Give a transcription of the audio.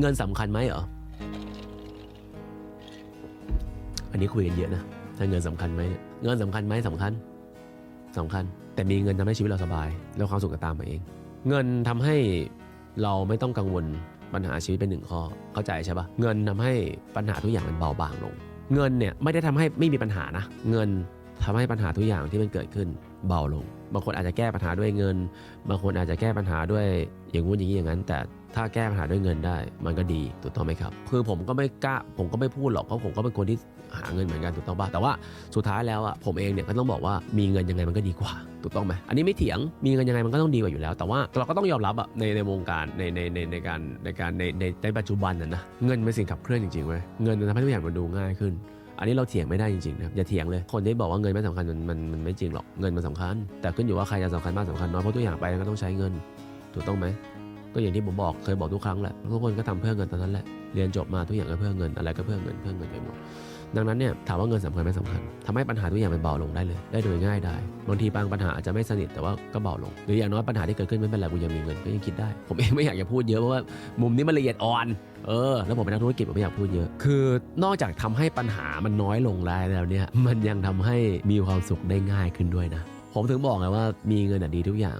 เงินสำคัญไหมเหรอ อันนี้คุยกันเยอะนะถ้าเงินสำคัญไหมเนี่ยเงินสำคัญไหมสำคัญสำคัญ แต่มีเงินทำให้ชีวิตเราสบาย แล้วความสุขก็ตามมาเอง เงินทำให้เราไม่ต้องกังวลปัญหาชีวิตเป็นหนึ่งข้อ เข้าใจใช่ปะเงินทำให้ปัญหาทุกอย่างมันเบาบางลง เงินเนี่ยไม่ได้ทำให้ไม่มีปัญหานะ เงินทำให้ปัญหาทุกอย่างที่มันเกิดขึ้น เบาลง บางคนอาจจะแก้ปัญหาด้วยเงิน บางคนอาจจะแก้ปัญหาด้วยอย่างงู้นอย่างนี้อย่างนั้น แต่ถ้าแก้ปัญหาด้วยเงินได้ มันก็ดีถูกต้องไหมครับ คือผมก็ไม่กล้าผมก็ไม่พูดหรอกเพราะผมก็เป็นคนที่หาเงินเหมือนกันถูกต้องป่ะแต่ว่าสุดท้ายแล้วอะผมเองเนี่ยก็ต้องบอกว่ามีเงินยังไงมันก็ดีกว่าถูกต้องไหมอันนี้ไม่เถียงมีเงินยังไงมันก็ต้องดีกว่าอยู่แล้ว แต่ว่าเราก็ต้องยอมรับอะในในวงการในในในในการในการในในในปัจจุบันน่ะนะเงินเป็นสิ่งขับเคลื่อนจริงๆเว้ยเงินมันทำให้ทุกอย่างมันดูง่ายขึ้น อันนี้เราเถียงไม่ได้จริงๆนะครับอย่าเถียงเลยคนที่บอกว่าเงินไม่สำคัญมันมันมันไม่จริงหรอกเงินมันสำคัญ แต่ขึ้นอยู่ว่าใครจะสำคัญมากสำคัญน้อยเพราะตัวอย่างไปก็ต้องใช้เงินถูกต้องไหม ก็อย่างที่ผมบอกเคยบอกทุกครั้งแหละทุกคนก็ทำเพื่อเงินตอนนั้นแหละเรียนจบมาทุกอย่างก็เพื่อเงินอะไรก็เพื่อเงินเพื่อเงินไปหมดดังนั้นเนี่ยถามว่าเงินสำคัญไหมสำคัญทำให้ปัญหาทุกอย่างมันเบาลงได้เลย ได้โดยง่ายได้บางทีบางปัญหาอาจจะไม่สนิทแต่ว่าก็เบาลง หรืออย่างน้อยปัญหาที่เกิดขึ้นไม่เป็นไรกูยังมีเงินก็ยังคิดได้ ผมเองไม่อยากจะพูดเยอะเพราะว่ามุมนี้มันละเอียดอ่อนเออแล้วผมเป็นนักธุรกิจผมไม่อยากพูดเยอะ คือนอกจากทำให้ปัญหามันน้อยลงแล้วเนี่ยมันยังทำให้มีความสุขได้ง่ายขึ้นด้วยนะผมถึงบอกไงว่ามีเงินดีทุกอย่าง